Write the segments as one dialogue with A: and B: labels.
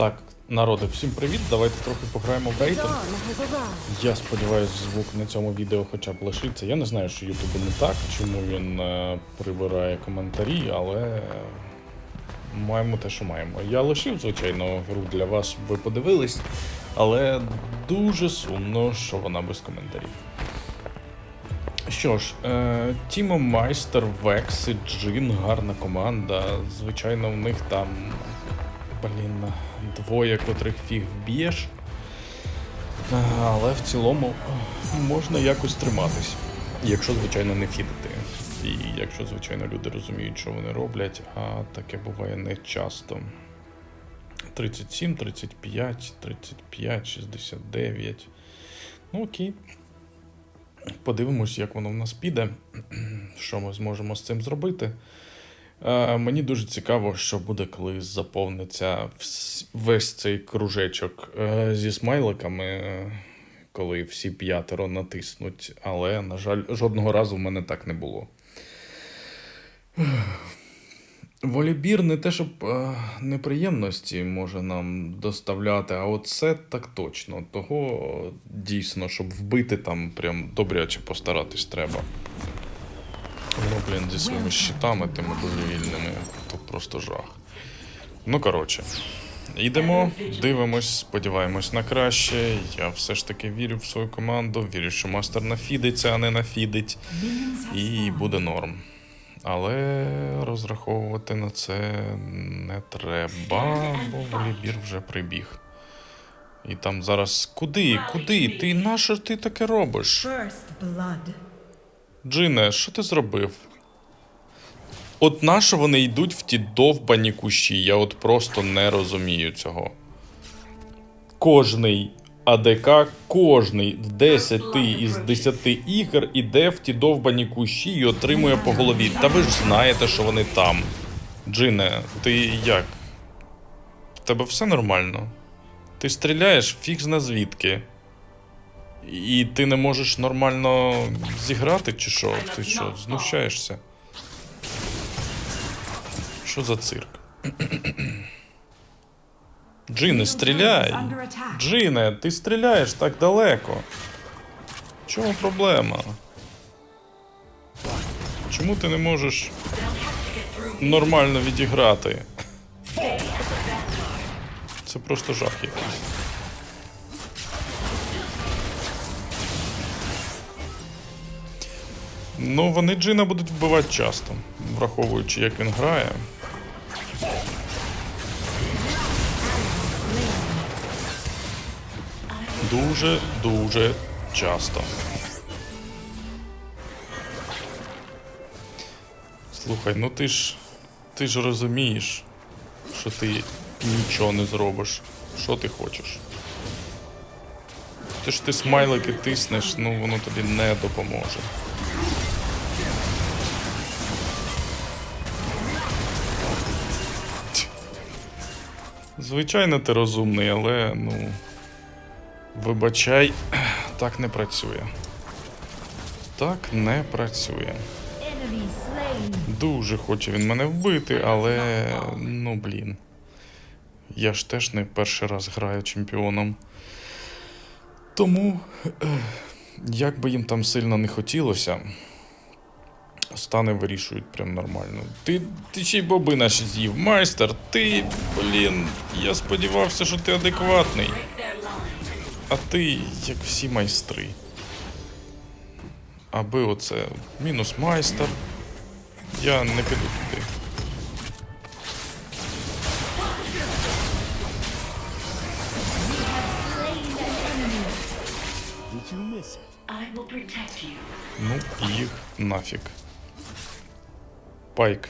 A: Так, народи, всім привіт. Давайте трохи пограємо в рейтинг. Я сподіваюся, звук на цьому відео хоча б лишиться. Я не знаю, що Ютубу не так, чому він е, прибирає коментарі, але маємо те, що маємо. Я лишив, звичайно, гру для вас, щоб ви подивились, але дуже сумно, що вона без коментарів. Що ж, е, Тімо Майстер, Векс і Джин, гарна команда. Звичайно, в них там, блін, двоє, котрих фіг вб'єш. Е, Але в цілому е, можна якось триматись, якщо, звичайно, не фідити. І якщо, звичайно, люди розуміють, що вони роблять, а таке буває не часто. 37, 35, 35, 69. Ну окей. Подивимось, як воно в нас піде, що ми зможемо з цим зробити. Е, мені дуже цікаво, що буде, коли заповниться весь цей кружечок е, зі смайликами, коли всі п'ятеро натиснуть. Але, на жаль, жодного разу в мене так не було. Волібір не те, щоб е, неприємності може нам доставляти, а от це так точно. Того дійсно, щоб вбити там, прям добряче постаратись треба. Ну, блін, зі своїми щитами тими божевільними, то просто жах. Ну, коротше, йдемо, дивимось, сподіваємось на краще. Я все ж таки вірю в свою команду, вірю, що мастер нафідиться, а не нафідить. І буде норм. Але розраховувати на це не треба, бо волібір вже прибіг. І там зараз куди? Куди? Ти на що ти таке робиш? Джине, що ти зробив? От нащо вони йдуть в ті довбані кущі? Я от просто не розумію цього. Кожний АДК, кожний в 10 із 10 ігор іде в ті довбані кущі і отримує по голові. Та ви ж знаєте, що вони там. Джине, ти як? В тебе все нормально? Ти стріляєш фіг зна звідки. І ти не можеш нормально зіграти, чи що? Ти що, знущаєшся? Що за цирк? Джине, стріляй! Джине, ти стріляєш так далеко. Чому проблема? Чому ти не можеш нормально відіграти? Це просто жах якийсь. Ну, вони Джина будуть вбивати часто, враховуючи, як він грає. Дуже-дуже часто. Слухай, ну ти ж. Ти ж розумієш, що ти нічого не зробиш. Що ти хочеш? Ти ж ти смайлики тиснеш, ну воно тобі не допоможе. Звичайно, ти розумний, але ну. Вибачай, так не працює. Так не працює. Дуже хоче він мене вбити, але ну блін. Я ж теж не перший раз граю чемпіоном. Тому, як би їм там сильно не хотілося, стани вирішують прям нормально. Ти, ти ще боби наші з'їв. Майстер, ти, блін, я сподівався, що ти адекватний. А ти, як всі майстри. Аби оце мінус майстер. Я не піду туди. Ну, їх нафіг. Пайк.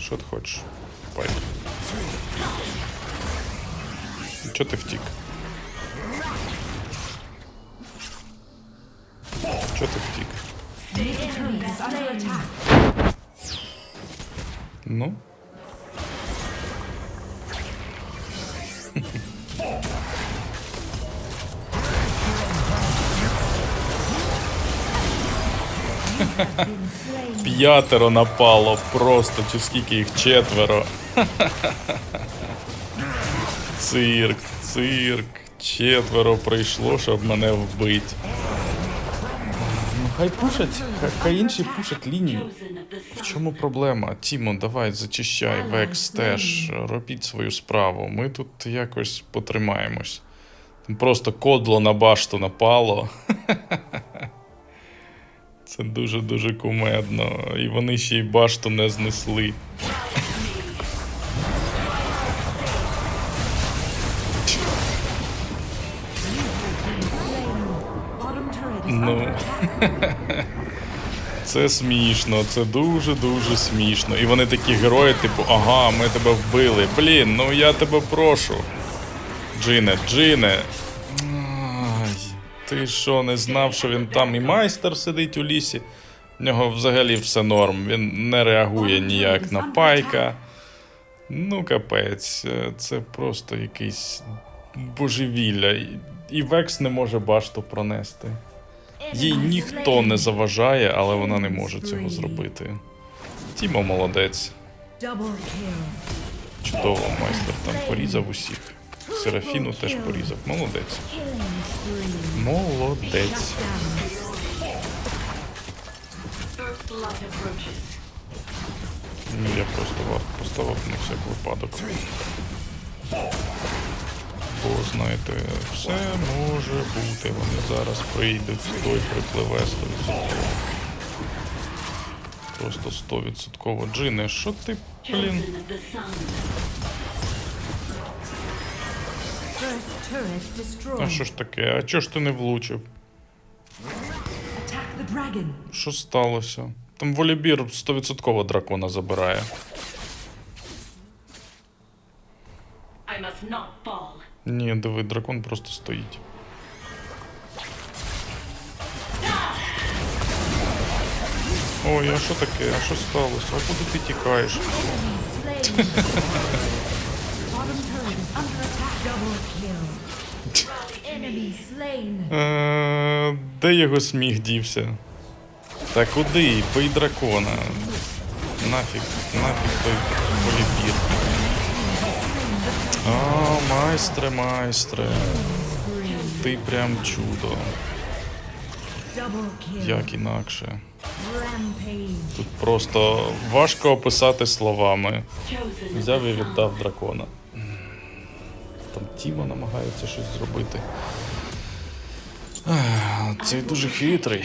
A: Що ти хочеш? Пайк. Чого втік? Чого втік?
B: Enemy is under attack.
A: Ну. П'ятеро напало просто, чи скільки їх четверо. Цирк, цирк. Четверо прийшло, щоб мене вбити. Ну, хай пушать, хай, інші пушать лінію. В чому проблема? Тімо, давай зачищай, Векс теж, робіть свою справу. Ми тут якось потримаємось. Там просто кодло на башту напало. Це дуже-дуже кумедно. І вони ще й башту не знесли. Ну. Це смішно, це дуже-дуже смішно. І вони такі герої, типу, ага, ми тебе вбили. Блін, ну я тебе прошу. Джине, Джине. Ти що, не знав, що він там і майстер сидить у лісі? В нього взагалі все норм. Він не реагує ніяк на пайка. Ну, капець, е, це просто якийсь божевілля. І- Векс не може башту пронести. Їй ніхто не заважає, але вона не може цього зробити. Тімо молодець. Чудово, майстер там порізав усіх. Серафіну теж порізав. Молодець. Молодець.
C: Approaches.
A: Ну, я просто варт поставив на всяк випадок. Бо, знаєте, все може бути. Вони зараз прийдуть, той припливе 100%. Просто 100%. Джине, що ти, блін? А що ж таке? А чого ж ти не влучив? Що сталося? Там волібір 100% дракона забирає. Ні, диви, дракон просто стоїть. Ой, а що таке? А що сталося? А куди ти тікаєш? Е, де його сміх дівся? Та куди? Бий дракона. Нафіг, нафіг той волібір. А, майстре, майстре. Ти прям чудо. Як інакше. Тут просто важко описати словами. Взяв і віддав дракона. Тімо намагається щось зробити. Цей дуже хитрий.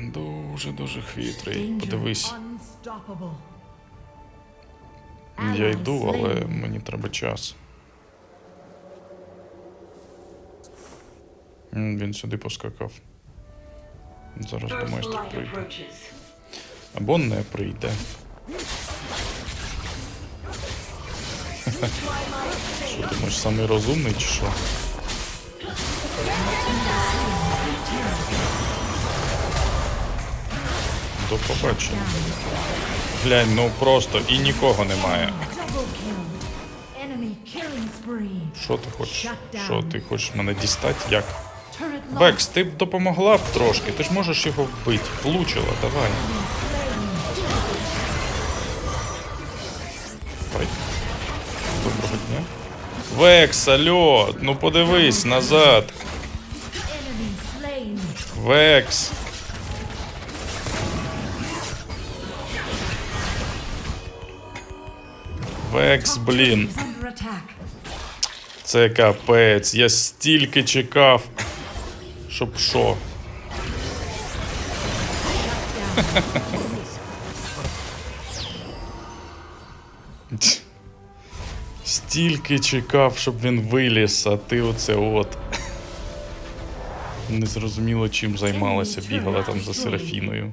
A: Дуже-дуже хитрий. Подивись, я йду, але мені треба час. Він сюди поскакав. Зараз до майстра прийде. Або не прийде. Що думаєш, самий розумний чи що? До побачення. Глянь, ну просто і нікого немає. Що ти хочеш? Що ти хочеш мене дістати? Як? Векс, ти б допомогла б трошки, ти ж можеш його вбити. Влучила, давай. Векс, алло, ну подивись назад. Векс. Векс, блін. Це капець. Я стільки чекав. Щоб що? Стільки чекав, щоб він виліз, а ти оце от. Не зрозуміло, чим займалася, бігала там за Серафіною.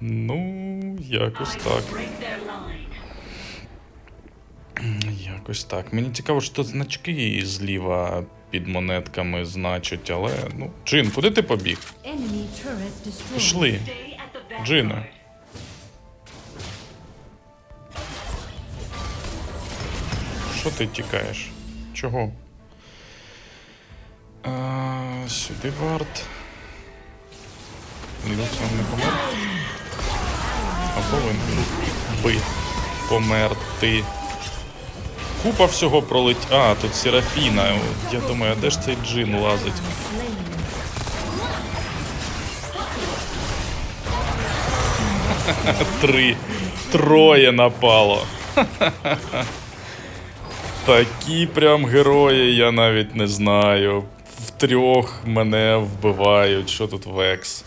A: Ну, якось так. Якось так. Мені цікаво, що тут значки зліва під монетками значать, але ну. Джин, куди ти побіг? Пішли. Джина. Що ти тікаєш? Чого? А, сюди варт. Люксом не помер. А повинен би померти. купа всього пролетить. А, тут Серафіна. Я думаю, а де ж цей джин лазить? Три. Троє напало. Такі прям герої, я навіть не знаю. В трьох мене вбивають. Що тут Векс?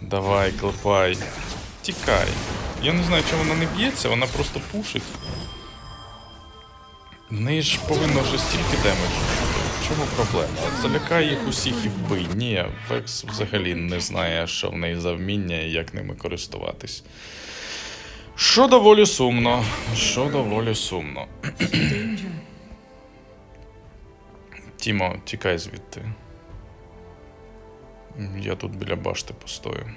A: Давай, клепай. Тікай. Я не знаю, чому вона не б'ється, вона просто пушить. В неї ж повинно вже стільки демеджу. Чому проблема? Залякай їх усіх і вбий. Ні, Векс взагалі не знає, що в неї за вміння і як ними користуватись. Що доволі сумно. Що доволі сумно. Тімо, тікай звідти. Я тут біля башти постою.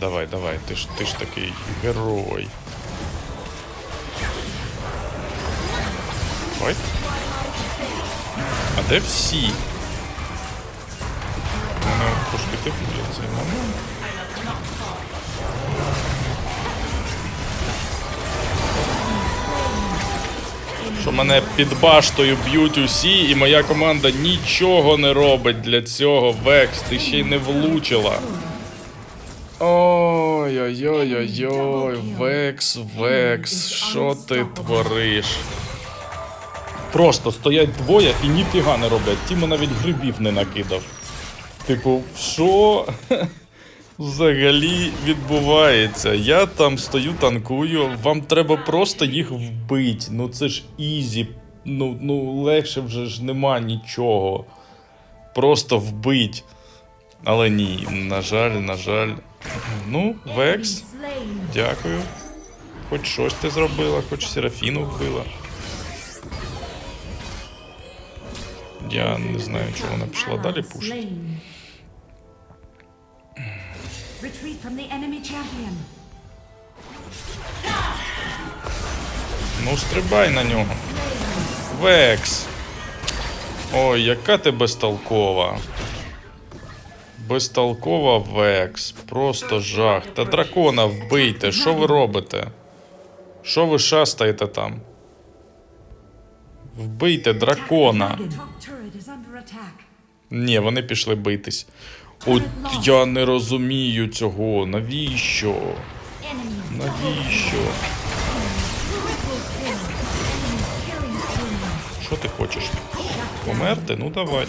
A: Давай, давай, ти ж ти ж такий герой. Ой. А де всі? Мене трошки тихує цей момент. Що мене під баштою б'ють усі, і моя команда нічого не робить для цього. Векс, ти ще й не влучила. Ой-ой-ой-ой-ой, Векс, Векс, що ти твориш? Просто стоять двоє і ніфіга не роблять. Тімо навіть грибів не накидав. Типу, що взагалі відбувається? Я там стою, танкую, вам треба просто їх вбити. Ну це ж ізі. Ну, ну легше вже ж нема нічого. Просто вбить. Але ні, на жаль, на жаль. Ну, Векс, дякую. Хоч щось ти зробила, хоч Серафіну вбила. Я не знаю, чого вона пішла далі пушить.
B: Retreat from the enemy champion.
A: Ну, стрибай на нього. Векс. Ой, яка ти безтолкова. Безтолкова Векс. Просто жах. Та дракона вбийте. Що ви робите? Що ви шастаєте там? Вбийте дракона. Ні, вони пішли битись. От я не розумію цього. Навіщо? Навіщо? Що ти хочеш? Померти? Ну давай.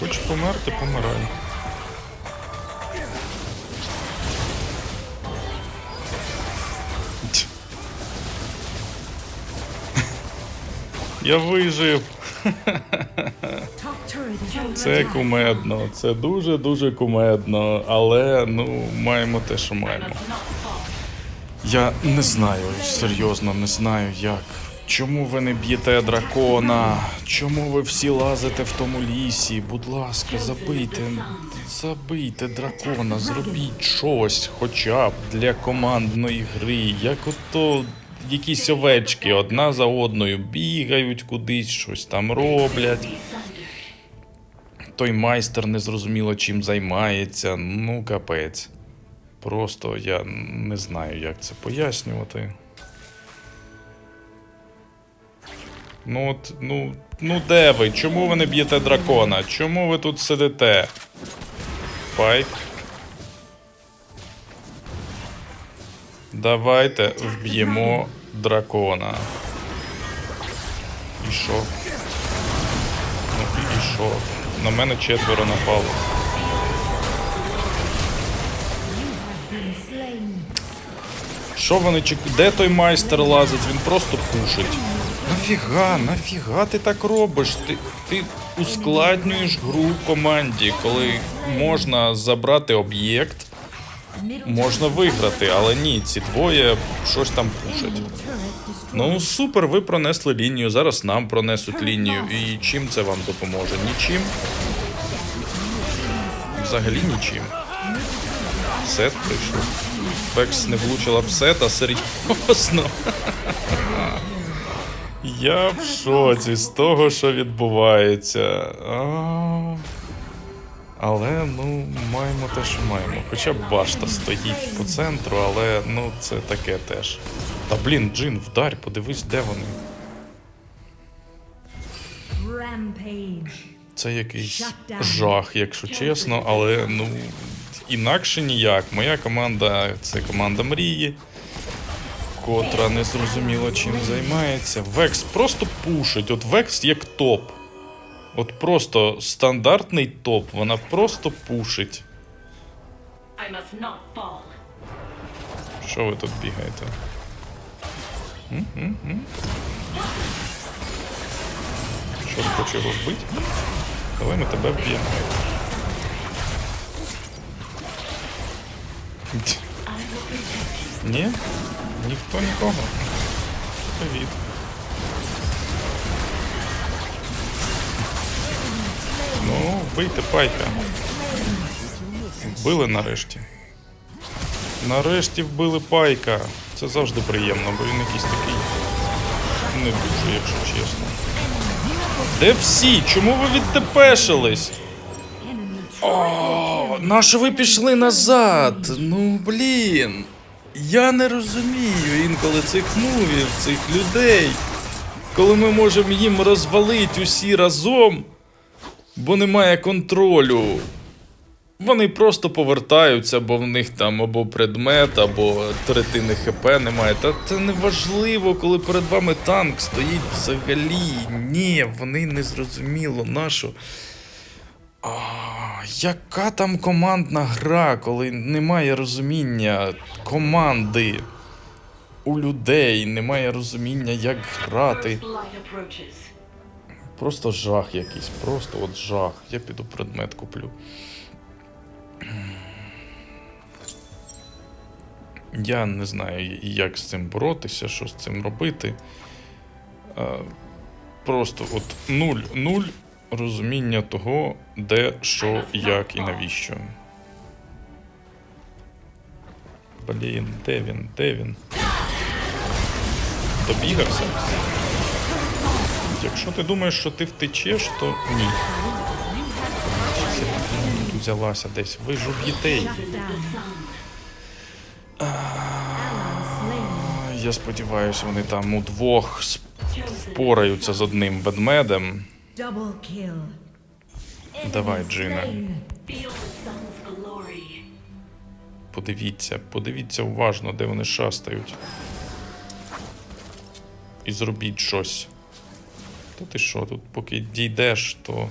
A: Хочеш померти, помирай. Я вижив. Це кумедно, це дуже-дуже кумедно, але ну, маємо те, що маємо. Я не знаю, серйозно не знаю як. Чому ви не б'єте дракона? Чому ви всі лазите в тому лісі? Будь ласка, забийте, забийте дракона, зробіть щось, хоча б для командної гри. Як ото якісь овечки одна за одною бігають кудись, щось там роблять. Той майстер незрозуміло чим займається. Ну, капець. Просто я не знаю, як це пояснювати. Ну от, ну, ну де ви? Чому ви не б'єте дракона? Чому ви тут сидите? Пайк. Давайте вб'ємо дракона. І що? Ну і, що? На мене четверо напало. Що вони чек... Де той майстер лазить? Він просто пушить. Нафіга, нафіга ти так робиш? Ти, ти ускладнюєш гру команді, коли можна забрати об'єкт, можна виграти, але ні, ці двоє щось там пушать. Ну супер, ви пронесли лінію, зараз нам пронесуть лінію. І чим це вам допоможе? Нічим? Взагалі нічим. Сет прийшов. Бекс не влучила в сет, а серйозно. Я в шоці з того, що відбувається. Але ну, маємо те, що маємо. Хоча башта стоїть по центру, але ну це таке теж. Та блін, Джин, вдарь, подивись, де вони. Це якийсь жах, якщо чесно, але ну інакше ніяк. Моя команда це команда мрії, котра не зрозуміло чим займається. Векс просто пушить. От Векс як топ. От просто стандартний топ, вона просто пушить.
C: I must not fall.
A: Що ви тут бігаєте? М? М? М? Що хоче його вбити? Давай ми тебе вб'ємо. Ть. Ні? Ніхто нікого. Привіт. Ну, вбийте пайка. Вбили нарешті. Нарешті вбили пайка. Це завжди приємно, бо він якийсь такий. Не дуже, якщо чесно. Де всі? Чому ви відтепешились? О, нащо ви пішли назад? Ну блін. Я не розумію інколи цих мувів, цих людей. Коли ми можемо їм розвалити усі разом, бо немає контролю. Вони просто повертаються, бо в них там або предмет, або третини ХП немає. Та це не важливо, коли перед вами танк стоїть взагалі. Ні, вони не зрозуміло нашу. А, яка там командна гра, коли немає розуміння команди у людей, немає розуміння, як грати. Просто жах якийсь, просто от жах. Я піду предмет куплю. Я не знаю, як з цим боротися, що з цим робити. Просто от нуль, нуль розуміння того, де, що, як і навіщо. Блін, де він? Де він? Добігався? Якщо ти думаєш, що ти втечеш, то ні. Взялася десь. Ви ж уб'єте її.
B: down. Slain.
A: Я сподіваюся, вони там удвох впораються з одним ведмедем. Давай,
C: glory.
A: Подивіться, подивіться уважно, де вони шастають. І зробіть щось. Та ти що, тут поки дійдеш, то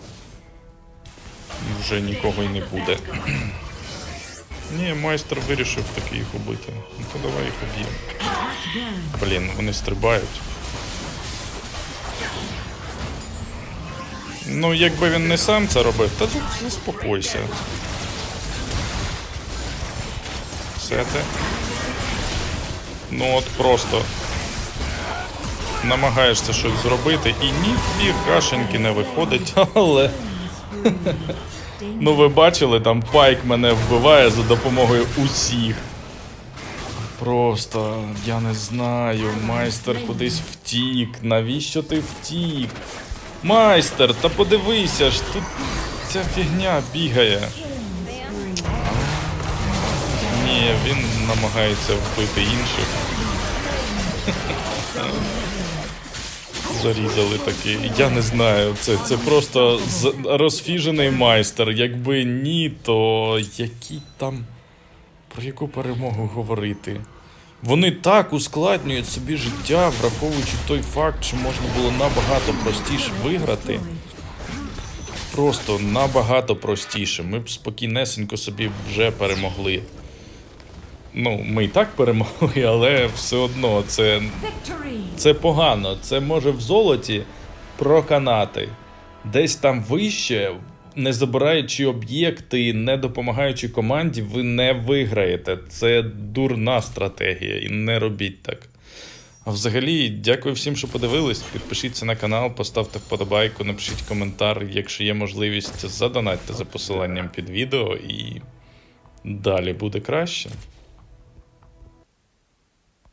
A: вже нікого й не буде. Ні, майстер вирішив таки їх убити. Ну то давай їх уб'ємо. Блін, вони стрибають. Ну, якби він не сам це робив, та тут заспокойся. Все те. Ну от просто намагаєшся щось зробити і ні кашеньки не виходить, але. Ну ви бачили, там пайк мене вбиває за допомогою усіх. Просто я не знаю, майстер кудись втік. Навіщо ти втік? Майстер, та подивися ж, тут ця фігня бігає. Ні, він намагається вбити інших. Зарізали таки. Я не знаю. Це, це просто розфіжений майстер. Якби ні, то який там. Про яку перемогу говорити? Вони так ускладнюють собі життя, враховуючи той факт, що можна було набагато простіше виграти. Просто набагато простіше. Ми б спокійнесенько собі вже перемогли. Ну, ми і так перемогли, але все одно це це погано. Це може в золоті проканати. Десь там вище, не забираючи об'єкти, не допомагаючи команді, ви не виграєте. Це дурна стратегія, і не робіть так. А взагалі, дякую всім, що подивились. Підпишіться на канал, поставте вподобайку, напишіть коментар. Якщо є можливість, задонатьте за посиланням під відео і далі буде краще.